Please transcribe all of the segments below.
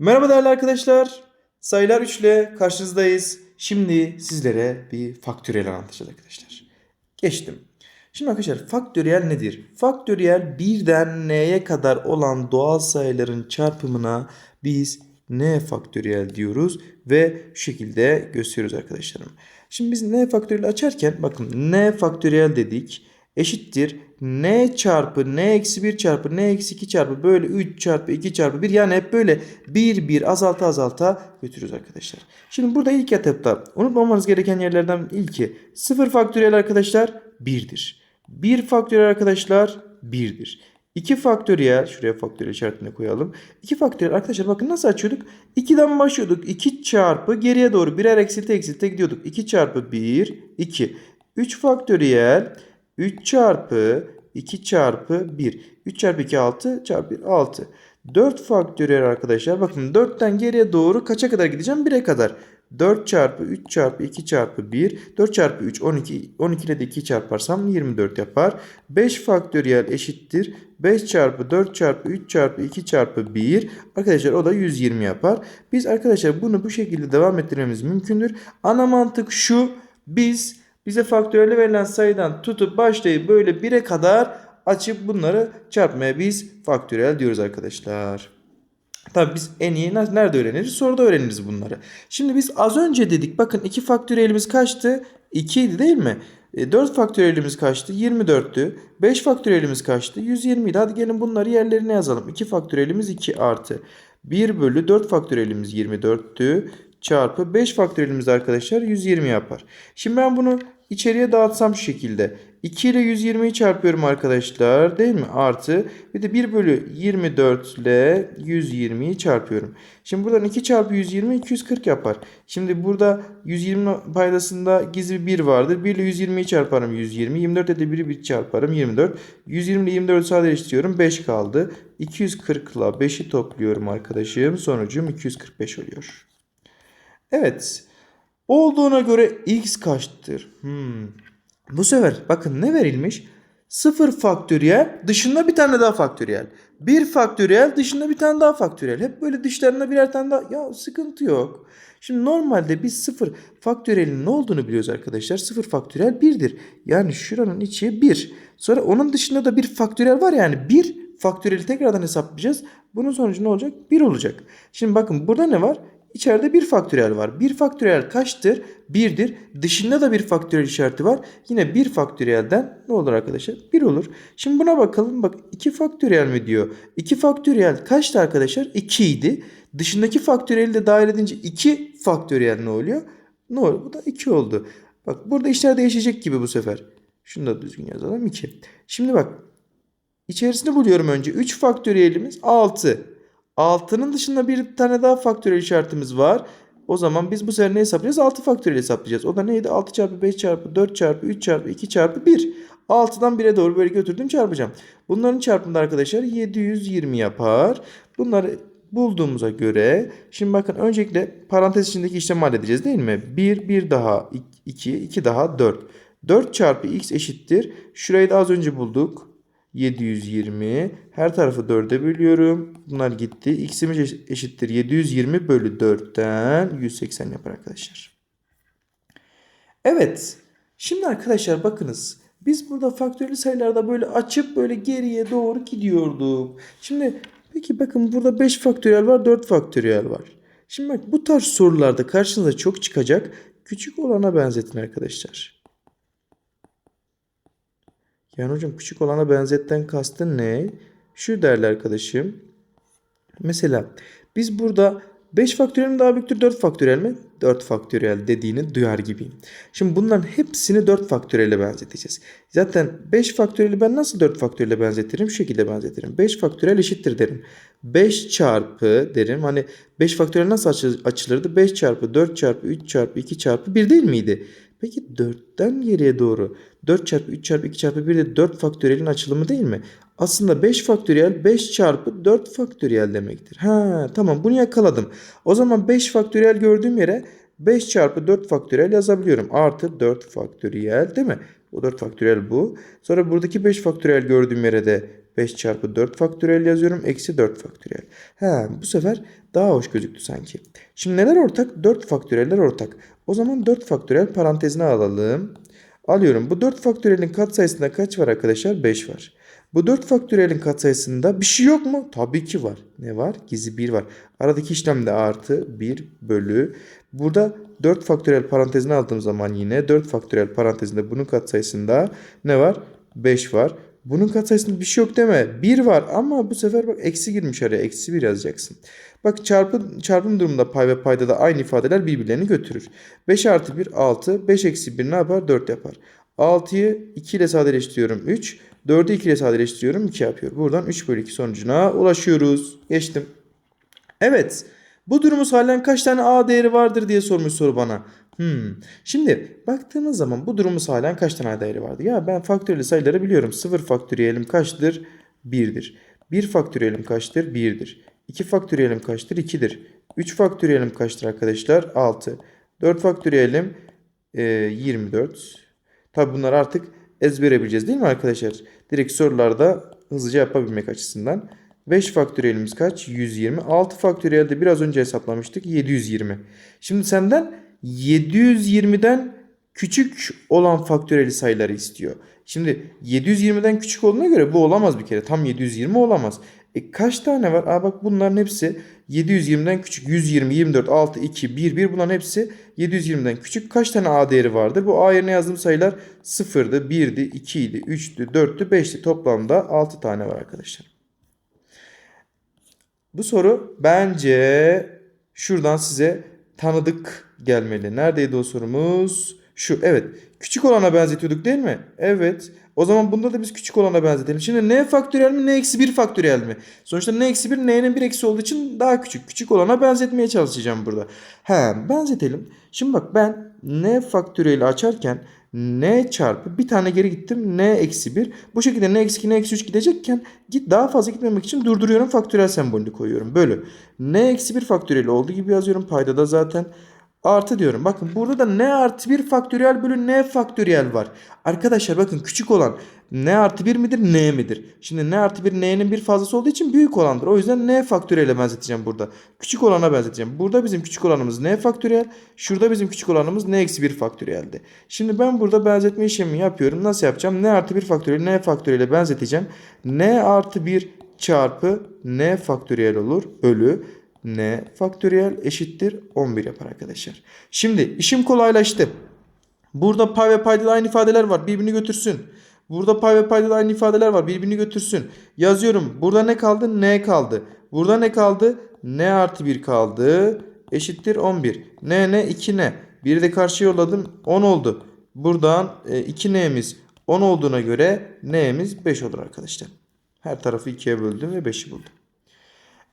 Merhaba değerli arkadaşlar. Sayılar 3 ile karşınızdayız. Şimdi sizlere bir faktöriyel anlatacağız arkadaşlar. Geçtim. Şimdi arkadaşlar faktöriyel nedir? Faktöriyel birden n'ye kadar olan doğal sayıların çarpımına biz n faktöriyel diyoruz ve şu şekilde gösteriyoruz arkadaşlarım. Şimdi biz n faktöriyel açarken bakın n faktöriyel dedik eşittir n çarpı n eksi 1 çarpı n eksi 2 çarpı böyle 3 çarpı 2 çarpı 1 yani hep böyle 1 1 azalta azalta götürüyoruz arkadaşlar. Şimdi burada ilk etapta unutmamanız gereken yerlerden ilki 0 faktöriyel arkadaşlar 1'dir. 1 faktöriyel arkadaşlar 1'dir. 2 faktöriyel şuraya faktöriyel işaretini koyalım. 2 faktöriyel arkadaşlar bakın nasıl açıyorduk? 2'den başlıyorduk. 2 çarpı geriye doğru birer eksilte eksilte gidiyorduk. 2 çarpı 1 2. 3 faktöriyel 3 çarpı 2 çarpı 1. 3 çarpı 2 6 çarpı 1 6. 4 faktöriyel arkadaşlar. Bakın 4'ten geriye doğru kaça kadar gideceğim? 1'e kadar. 4 çarpı 3 çarpı 2 çarpı 1. 4 çarpı 3 12. 12 ile de 2 çarparsam 24 yapar. 5 faktöriyel eşittir. 5 çarpı 4 çarpı 3 çarpı 2 çarpı 1. Arkadaşlar o da 120 yapar. Biz arkadaşlar bunu bu şekilde devam ettirmemiz mümkündür. Ana mantık şu. Biz bize faktöriyel verilen sayıdan tutup başlayıp böyle 1'e kadar açıp bunları çarpmaya biz faktöriyel diyoruz arkadaşlar. Tabii biz en iyi nerede öğreniriz? Soruda öğreniriz bunları. Şimdi biz az önce dedik bakın 2 faktöriyelimiz kaçtı? 2 idi değil mi? E, 4 faktöriyelimiz kaçtı? 24'tü. 5 faktöriyelimiz kaçtı? 120 idi. Hadi gelin bunları yerlerine yazalım. 2 faktöriyelimiz 2 artı. 1 bölü 4 faktöriyelimiz 24'tü. Çarpı 5 faktöriyelimiz arkadaşlar 120 yapar. Şimdi ben bunu içeriye dağıtsam şu şekilde. 2 ile 120'yi çarpıyorum arkadaşlar değil mi? Artı bir de 1 bölü 24 ile 120'yi çarpıyorum. Şimdi buradan 2 çarpı 120 240 yapar. Şimdi burada 120 paydasında gizli 1 vardır. 1 ile 120'yi çarparım 120. 24 ile de 1'i 1 çarparım 24. 120 ile 24'ü sadeleştiriyorum 5 kaldı. 240 ile 5'i topluyorum arkadaşım. Sonucum 245 oluyor. Evet. Olduğuna göre x kaçtır? Hmm. Bu sefer bakın ne verilmiş? 0 faktöriyel dışında bir tane daha faktöriyel. 1 faktöriyel dışında bir tane daha faktöriyel. Hep böyle dışlarında birer tane daha. Ya sıkıntı yok. Şimdi normalde biz 0 faktöriyelin ne olduğunu biliyoruz arkadaşlar. 0 faktöriyel 1'dir. Yani şuranın içi 1. Sonra onun dışında da bir faktöriyel var yani 1 faktöriyeli tekrardan hesaplayacağız. Bunun sonucu ne olacak? 1 olacak. Şimdi bakın burada ne var? İçeride bir faktöriyel var. Bir faktöriyel kaçtır? 1'dir. Dışında da bir faktöriyel işareti var. Yine bir faktöriyelden ne olur arkadaşlar? 1 olur. Şimdi buna bakalım. Bak 2 faktöriyel mi diyor? 2 faktöriyel kaçtı arkadaşlar? 2 idi. Dışındaki faktöriyeli de dahil edince 2 faktöriyel ne oluyor? Ne oluyor? Bu da 2 oldu. Bak burada işler değişecek gibi bu sefer. Şunu da düzgün yazalım 2. Şimdi bak içerisini buluyorum önce. 3 faktöriyelimiz 6. 6'nın dışında bir tane daha faktöriyel işaretimiz var. O zaman biz bu sefer ne hesaplayacağız? 6 faktöriyel hesaplayacağız. O da neydi? 6 çarpı 5 çarpı 4 çarpı 3 çarpı 2 çarpı 1. 6'dan 1'e doğru böyle götürdüm çarpacağım. Bunların çarpımında arkadaşlar 720 yapar. Bunları bulduğumuza göre şimdi bakın öncelikle parantez içindeki işlemi halledeceğiz değil mi? 1, 1 daha 2, 2 daha 4. 4 çarpı x eşittir. Şurayı da az önce bulduk. 720. Her tarafı 4'e bölüyorum. Bunlar gitti. X'imiz eşittir 720 bölü 4'ten 180 yapar arkadaşlar. Evet. Şimdi arkadaşlar bakınız. Biz burada faktörlü sayılarda böyle açıp böyle geriye doğru gidiyorduk. Şimdi peki bakın burada 5 faktöriyel var 4 faktöriyel var. Şimdi bak bu tarz sorularda karşınıza çok çıkacak. Küçük olana benzetin arkadaşlar. Yani hocam küçük olana benzetten kastın ne? Şu değerli arkadaşım. Mesela biz burada 5 faktöriyel mi daha büyüktür 4 faktöriyel mi? 4 faktöriyel dediğini duyar gibiyim. Şimdi bunların hepsini 4 faktöriyele benzeteceğiz. Zaten 5 faktöriyeli ben nasıl 4 faktöriyele benzetirim? Şu şekilde benzetirim. 5 faktöriyel eşittir derim. 5 çarpı derim. Hani 5 faktöriyel nasıl açılırdı? 5 çarpı 4 çarpı 3 çarpı 2 çarpı 1 değil miydi? Peki 4'ten geriye doğru 4 çarpı 3 çarpı 2 çarpı 1 de 4 faktöriyelin açılımı değil mi? Aslında 5 faktöriyel 5 çarpı 4 faktöriyel demektir. Ha tamam bunu yakaladım. O zaman 5 faktöriyel gördüğüm yere 5 çarpı 4 faktöriyel yazabiliyorum. Artı 4 faktöriyel değil mi? O 4 faktöriyel bu. Sonra buradaki 5 faktöriyel gördüğüm yere de 5 çarpı 4 faktöriyel yazıyorum. Eksi 4 faktöriyel. He, bu sefer daha hoş gözüktü sanki. Şimdi neler ortak? 4 faktöriyeller ortak. O zaman 4 faktöriyel parantezine alalım. Alıyorum. Bu 4 faktöriyelin katsayısında kaç var arkadaşlar? 5 var. Bu 4 faktöriyelin katsayısında bir şey yok mu? Tabii ki var. Ne var? Gizli 1 var. Aradaki işlemde artı 1 bölü. Burada 4 faktöriyel parantezine aldığım zaman yine 4 faktöriyel parantezinde bunun katsayısında ne var? 5 var. Bunun katsayısında bir şey yok deme. 1 var ama bu sefer bak eksi girmiş araya. Eksi 1 yazacaksın. Bak çarpı, çarpım durumunda pay ve payda da aynı ifadeler birbirlerini götürür. 5 artı 1 6. 5 eksi 1 ne yapar? 4 yapar. 6'yı 2 ile sadeleştiriyorum 3. 4'ü 2 ile sadeleştiriyorum 2 yapıyor. Buradan 3 bölü 2 sonucuna ulaşıyoruz. Geçtim. Evet. Bu durumumuz halen kaç tane A değeri vardır diye sormuş soru bana. Hmm. Şimdi baktığımız zaman bu durumumuz halen kaç tane değeri vardı? Ya ben faktöriyel sayıları biliyorum. 0 faktöriyelim kaçtır? 1'dir. 1 faktöriyelim kaçtır? 1'dir. 2 faktöriyelim kaçtır? 2'dir. 3 faktöriyelim kaçtır arkadaşlar? 6. 4 faktöriyelim e, 24. Tabi bunlar artık ezbere bileceğiz değil mi arkadaşlar? Direkt sorularda hızlıca yapabilmek açısından. 5 faktöriyelimiz kaç? 120. 6 faktöriyel de biraz önce hesaplamıştık. 720. Şimdi senden 720'den küçük olan faktöriyel sayıları istiyor. Şimdi 720'den küçük olduğuna göre bu olamaz bir kere. Tam 720 olamaz. E kaç tane var? Aa bak bunların hepsi 720'den küçük. 120, 24, 6, 2, 1, 1 bunların hepsi 720'den küçük. Kaç tane A değeri vardır? Bu A yerine yazdığım sayılar 0'dı, 1'di, 2'ydi, 3'tü, 4'tü, 5'ti. Toplamda 6 tane var arkadaşlar. Bu soru bence şuradan size tanıdık gelmeli. Neredeydi o sorumuz? Şu evet. Küçük olana benzetiyorduk değil mi? Evet. O zaman bunda da biz küçük olana benzetelim. Şimdi n faktöriyel mi n eksi 1 faktöriyel mi? Sonuçta n eksi 1 n'nin 1 eksi olduğu için daha küçük. Küçük olana benzetmeye çalışacağım burada. He benzetelim. Şimdi bak ben n faktöriyeli açarken n çarpı bir tane geri gittim n eksi 1. Bu şekilde n eksi 2 n eksi 3 gidecekken git daha fazla gitmemek için durduruyorum faktöriyel sembolünü koyuyorum. Bölü. n eksi 1 faktöriyeli olduğu gibi yazıyorum. Payda da zaten artı diyorum. Bakın burada da n artı 1 faktöriyel bölü n faktöriyel var. Arkadaşlar bakın küçük olan n artı 1 midir n midir? Şimdi n artı 1 n'nin bir fazlası olduğu için büyük olandır. O yüzden n faktöriyele benzeteceğim burada. Küçük olana benzeteceğim. Burada bizim küçük olanımız n faktöriyel. Şurada bizim küçük olanımız n eksi 1 faktöriyeldi. Şimdi ben burada benzetme işlemi yapıyorum. Nasıl yapacağım? n artı 1 faktöriyel n faktöriyele benzeteceğim. n artı 1 çarpı n faktöriyel olur. Bölü n faktöriyel eşittir 11 yapar arkadaşlar. Şimdi işim kolaylaştı. Burada pay ve payda da aynı ifadeler var. Birbirini götürsün. Burada pay ve payda da aynı ifadeler var. Birbirini götürsün. Yazıyorum. Burada ne kaldı? N kaldı. Burada ne kaldı? N artı 1 kaldı. Eşittir 11. N ne? 2 ne? Biri de karşı yolladım. 10 oldu. Buradan 2 n'miz 10 olduğuna göre n'miz 5 olur arkadaşlar. Her tarafı 2'ye böldüm ve 5'i buldum.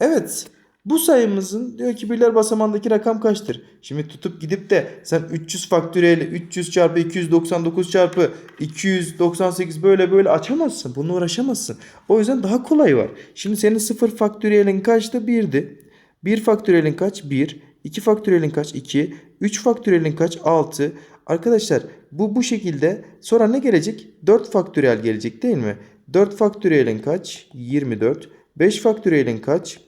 Evet. Bu sayımızın diyor ki birler basamağındaki rakam kaçtır? Şimdi tutup gidip de sen 300 faktöriyeli 300 çarpı 299 çarpı 298 böyle böyle açamazsın. Bununla uğraşamazsın. O yüzden daha kolay var. Şimdi senin 0 faktöriyelin kaçtı? 1'di. 1 faktöriyelin kaç? 1. 2 faktöriyelin kaç? 2. 3 faktöriyelin kaç? 6. Arkadaşlar bu bu şekilde sonra ne gelecek? 4 faktöriyel gelecek değil mi? 4 faktöriyelin kaç? 24. 5 faktöriyelin kaç?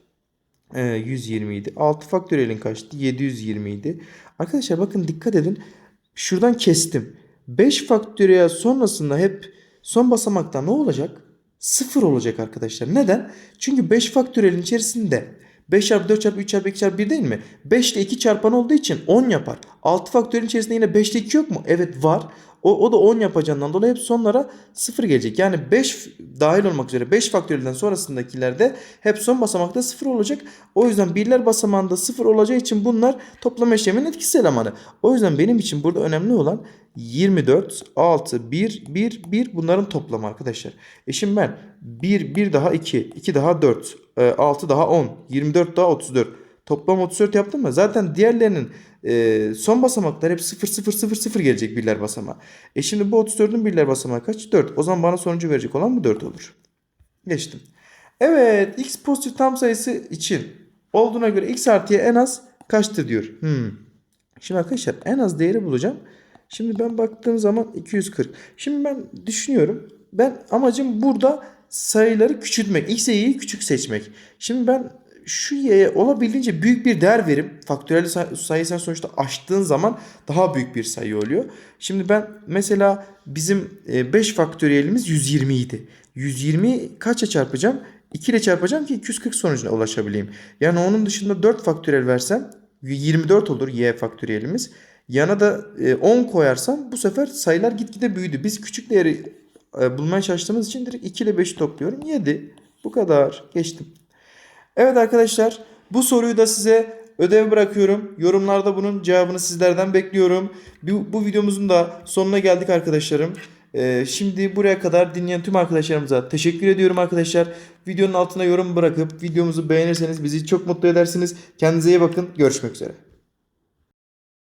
120 idi. 6 faktöriyelin kaçtı? 720 idi. Arkadaşlar bakın dikkat edin. Şuradan kestim. 5 faktöriyel sonrasında hep son basamakta ne olacak? 0 olacak arkadaşlar. Neden? Çünkü 5 faktöriyelin içerisinde 5 çarpı 4 çarpı 3 çarpı 2 çarpı 1 değil mi? 5 ile 2 çarpan olduğu için 10 yapar. 6 faktörün içerisinde yine 5 ile 2 yok mu? Evet var. O, o da 10 yapacağından dolayı hep sonlara 0 gelecek. Yani 5 dahil olmak üzere 5 faktöriyelden sonrasındakilerde hep son basamakta 0 olacak. O yüzden birler basamağında 0 olacağı için bunlar toplama işleminin etkisiz elemanı. O yüzden benim için burada önemli olan 24, 6, 1, 1, 1 bunların toplamı arkadaşlar. E şimdi ben 1, 1 daha 2, 2 daha 4, 6 daha 10, 24 daha 34. Toplam 34 yaptım mı? Zaten diğerlerinin e, son basamaklar hep 0 0 0 0 gelecek birler basamağı. E şimdi bu 34'ün birler basamağı kaç? 4. O zaman bana sonucu verecek olan bu 4 olur. Geçtim. Evet x pozitif tam sayısı için olduğuna göre x artıya en az kaçtır diyor. Hmm. Şimdi arkadaşlar en az değeri bulacağım. Şimdi ben baktığım zaman 240. Şimdi ben düşünüyorum. Ben amacım burada sayıları küçültmek. X ile y'yi küçük seçmek. Şimdi ben şu y'ye olabildiğince büyük bir değer verim. Faktöriyel say- sayıyı sen sonuçta aştığın zaman daha büyük bir sayı oluyor. Şimdi ben mesela bizim 5 faktöriyelimiz 120 idi. 120 kaça çarpacağım? 2 ile çarpacağım ki 240 sonucuna ulaşabileyim. Yani onun dışında 4 faktöriyel versem 24 olur y faktöriyelimiz. Yana da e, 10 koyarsam bu sefer sayılar gitgide büyüdü. Biz küçük değeri e, bulmaya çalıştığımız için direkt 2 ile 5'i topluyorum. 7. Bu kadar. Geçtim. Evet arkadaşlar bu soruyu da size ödev bırakıyorum. Yorumlarda bunun cevabını sizlerden bekliyorum. Bu, bu videomuzun da sonuna geldik arkadaşlarım. Ee, şimdi buraya kadar dinleyen tüm arkadaşlarımıza teşekkür ediyorum arkadaşlar. Videonun altına yorum bırakıp videomuzu beğenirseniz bizi çok mutlu edersiniz. Kendinize iyi bakın. Görüşmek üzere.